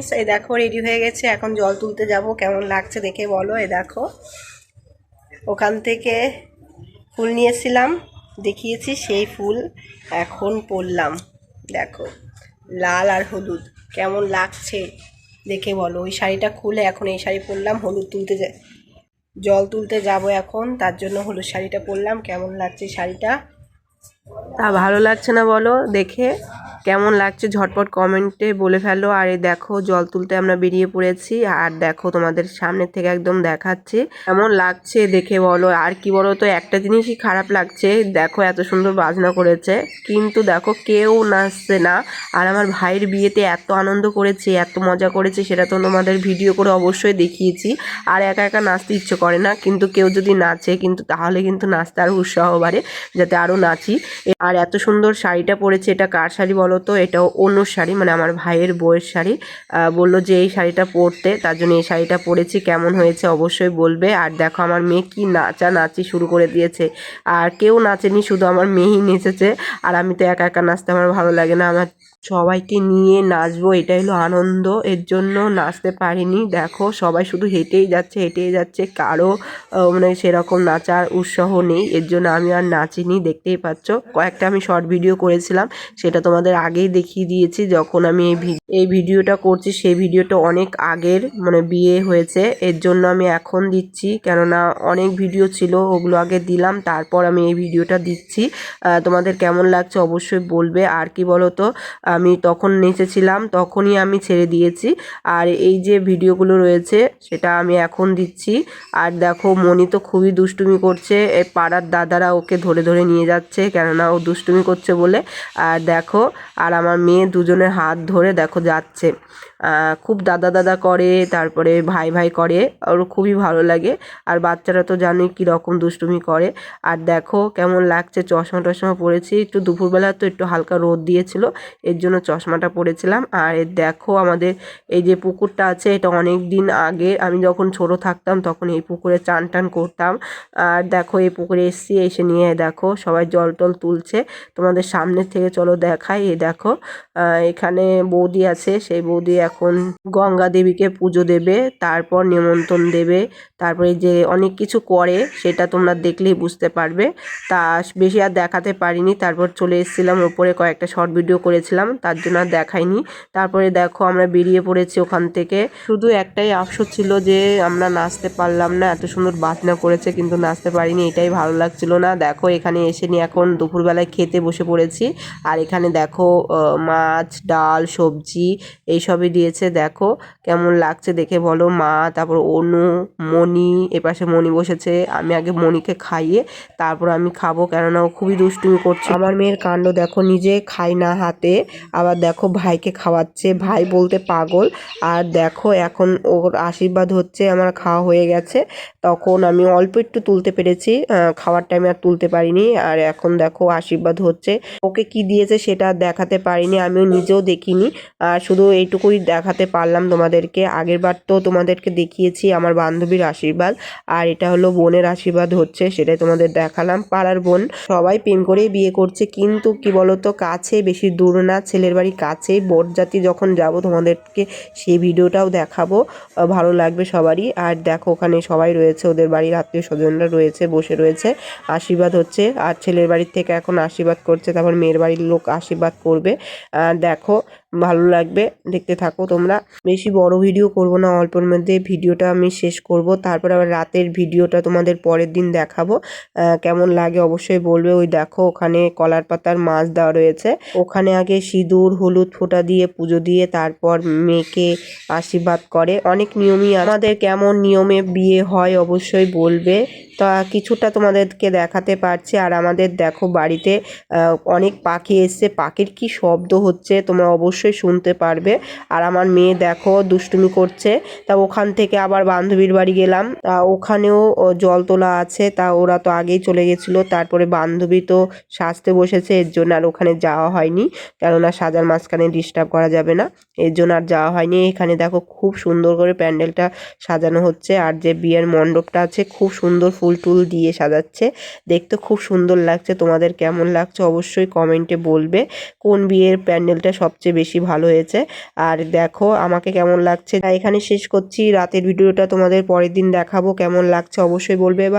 Friends এই দেখো ready হয়ে গেছে। এখন জল তুলতে যাব। কেমন লাগছে দেখে বলো। এই দেখো, ওখান থেকে ফুল নিয়েছিলাম। দেখিয়েছি সেই ফুল এখন পরলাম দেখো, লাল আর হলুদ। কেমন লাগছে দেখে বলো। ওই শাড়িটা খুলে এখন এই শাড়ি পরলাম। হলুদ তুলতে জল তুলতে যাব এখন। তার জন্য হলুদ শাড়িটা পরলাম। কেমন লাগছে শাড়িটা? তা ভালো লাগছে না বলো দেখে। কেমন লাগছে ঝটপট কমেন্টে বলে ফেলো। আর এই দেখো, জল তুলতে আমরা বেরিয়ে পড়েছি। আর দেখো, তোমাদের সামনে থেকে একদম দেখাচ্ছি। কেমন লাগছে দেখে বলো। আর কি বলো তো একটা জিনিসই খারাপ লাগছে। দেখো, এত সুন্দর বাজনা করেছে। কিন্তু দেখো, কেউ নাচছে না। আর আমার ভাইয়ের বিয়েতে এত আনন্দ করেছে, এত মজা করেছে, সেটা তো তোমাদের ভিডিও করে অবশ্যই দেখিয়েছি। আর একা একা নাচতে ইচ্ছে করে না। কিন্তু কেউ যদি নাচে, কিন্তু তাহলে কিন্তু নাচতে আরও উৎসাহ বাড়ে, যাতে আরও নাচি। আর এত সুন্দর শাড়িটা পরেছে, এটা কার শাড়ি বলো? তো এটাও অন্য শাড়ি মানে আমার ভাইয়ের বউয়ের শাড়ি। বলল যে এই শাড়িটা পরতে, তার জন্য এই শাড়িটা পরেছি, কেমন হয়েছে অবশ্যই বলবে। আর দেখো, আমার মেয়ে কি নাচা নাচি শুরু করে দিয়েছে। আর কেউ নাচেনি, শুধু আমার মেয়েই নেচেছে। আর আমি তো একা একা নাচতে আমার ভালো লাগে না। আমার সবাইকে নিয়ে নাচবো এটা হলো আনন্দ। এর জন্য নাচতে পারিনি। দেখো, সবাই শুধু হেঁটেই যাচ্ছে হেঁটেই যাচ্ছে। কারও মানে সেরকম নাচার উৎসাহ নেই। এর জন্য আমি আর নাচিনি, দেখতেই পাচ্ছ। কয়েকটা আমি শর্ট ভিডিও করেছিলাম, সেটা তোমাদের আগেই দেখিয়ে দিয়েছি, যখন আমি এই এই ভিডিওটা করছি, সেই ভিডিওটা অনেক আগের মানে বিয়ে হয়েছে, এর জন্য আমি এখন দিচ্ছি, কেননা অনেক ভিডিও ছিল, ওগুলো আগে দিলাম, তারপর আমি এই ভিডিওটা দিচ্ছি। তোমাদের কেমন লাগছে অবশ্যই বলবে, আর কি বলো তো আমি তখন নেচেছিলাম, তখনই আমি ছেড়ে দিয়েছি, আর এই যে ভিডিওগুলো রয়েছে, সেটা আমি এখন দিচ্ছি। আর দেখো, মনি তো খুবই দুষ্টুমি করছে পাড়ার দাদারা ওকে ধরে ধরে নিয়ে যাচ্ছে, কেননা ও দুষ্টুমি করছে বলে। আর দেখো আর আমার মেয়ে দুজনের হাত ধরে দেখো যাচ্ছে। খুব দাদা দাদা করে, তারপরে ভাই ভাই করে ওর খুবই ভালো লাগে। আর বাচ্চারা তো জানোই কী রকম দুষ্টুমি করে। আর দেখো কেমন লাগছে চশমা টশমা পরেছি। একটু দুপুরবেলা তো একটু হালকা রোদ দিয়েছিল, এর জন্য চশমাটা পরেছিলাম। আর এ দেখো আমাদের এই যে পুকুরটা আছে, এটা অনেক দিন আগে আমি যখন ছোট থাকতাম তখন এই পুকুরে চান টান করতাম। আর দেখো এই পুকুরে এসছি, এসে নিয়ে দেখো সবাই জল টল তুলছে। তোমাদের সামনে থেকে চলো দেখাই এই দেখো এখানে বৌদি আছে, সেই বৌদি এখন গঙ্গা দেবীকে পুজো দেবে, তারপর নিমন্ত্রণ দেবে, তারপরে যে অনেক কিছু করে সেটা তোমরা দেখলেই বুঝতে পারবে। তা বেশি আর দেখাতে পারিনি, তারপর চলে এসেছিলাম, ওপরে কয়েকটা শর্ট ভিডিও করেছিলাম, তার জন্য আর দেখাইনি। তারপরে দেখো আমরা বেরিয়ে পড়েছি ওখান থেকে। শুধু একটাই আফসোস ছিল যে আমরা নাচতে পারলাম না, এত সুন্দর বাজনা করেছে, কিন্তু নাচতে পারিনি, এটাই ভালো লাগছিল না। দেখো এখানে এসে নিয়ে এখন দুপুরবেলায় খেতে বসে পড়েছি, আর এখানে দেখো মাছ, ডাল, সবজি, এইসবই দিয়েছে, দেখো কেমন লাগছে দেখে বলো। মা, তারপর অনু, মণি, এপাশে মণি বসেছে। আমি আগে মণিকে খাইয়ে তারপর আমি খাব কেননা ও খুবই দুষ্টুমি করছে। আমার মেয়ের কাণ্ড দেখো, নিজে খাই না হাতে, আবার দেখো ভাইকে খাওয়াচ্ছে। ভাই বলতে পাগল। আর দেখো এখন ওর আশীর্বাদ হচ্ছে, আমার খাওয়া হয়ে গেছে। তখন আমি অল্প একটু তুলতে পেরেছি খাওয়ার টাইমে আর তুলতে পারিনি। আর এখন দেখো আশীর্বাদ হচ্ছে। ওকে কি দিয়েছে সেটা দেখাতে পারিনি, আমিও নিজেও দেখিনি। আর শুধু এইটুকুই দেখাতে পারলাম তোমাদেরকে। আগের বার তো তোমাদেরকে দেখিয়েছি আমার বান্ধবীর আশীর্বাদ, আর এটা হলো বোনের আশীর্বাদ হচ্ছে, সেটাই তোমাদের দেখালাম। পাড়ার বোন সবাই প্রেম করেই বিয়ে করছে, কিন্তু কি বলতো, কাছে বেশি দূর না, ছেলের বাড়ি কাছেই বরযাত্রী যখন যাব তোমাদেরকে সেই ভিডিওটাও দেখাবো ভালো লাগবে সবারই। আর দেখো, ওখানে সবাই রয়েছে, ওদের বাড়ির আত্মীয় স্বজনরা রয়েছে, বসে রয়েছে, আশীর্বাদ হচ্ছে। আর ছেলের বাড়ির থেকে এখন আশীর্বাদ করছে, তারপর মেয়ের বাড়ির লোক আশীর্বাদ করবে। দেখো ভালো লাগবে। দেখতে থাকো তোমরা। বেশি বড় ভিডিও করব না, অল্পের মধ্যে ভিডিওটা আমি শেষ করব। তারপর আবার রাতের ভিডিওটা তোমাদের পরের দিন দেখাবো। কেমন লাগে অবশ্যই বলবে। ওই দেখো, ওখানে কলার পাতার মাছ দেওয়া রয়েছে। ওখানে আগে সিঁদুর, হলুদ ফোঁটা দিয়ে পুজো দিয়ে তারপর মেয়েকে আশীর্বাদ করে। অনেক নিয়মই আমাদের কেমন নিয়মে বিয়ে হয় অবশ্যই বলবে। তা কিছুটা তোমাদেরকে দেখাতে পারছি। আর আমাদের দেখো বাড়িতে অনেক পাখি এসছে। পাখির কি শব্দ হচ্ছে তোমরা অবশ্যই শুনতে পারবে। আর আমার মেয়ে দেখো দুষ্টুমি করছে। তা ওখান থেকে আবার বান্ধবীর বাড়ি গেলাম। তা ওখানেও জল তোলা আছে। তা ওরা তো আগেই চলে গেছিল। তারপরে বান্ধবী তো সাজতে বসেছে, এর জন্য আর ওখানে যাওয়া হয়নি। কেননা সাজার মাঝখানে ডিস্টার্ব করা যাবে না। এর জন্য আর যাওয়া হয়নি। এখানে দেখো খুব সুন্দর করে প্যান্ডেলটা সাজানো হচ্ছে। আর যে বিয়ের মণ্ডপটা আছে, খুব সুন্দর ফুল ফুল টুল দিয়ে সাজাচ্ছে। দেখতে খুব সুন্দর লাগছে। তোমাদের কেমন লাগছে অবশ্যই কমেন্টে বলবে। কোন বিয়ের প্যান্ডেলটা সবচেয়ে বেশি ভালো হয়েছে? আর দেখো, আমাকে কেমন লাগছে? এখানে শেষ করছি। রাতের ভিডিওটা তোমাদের পরের দিন দেখাবো। কেমন লাগছে অবশ্যই বলবে বা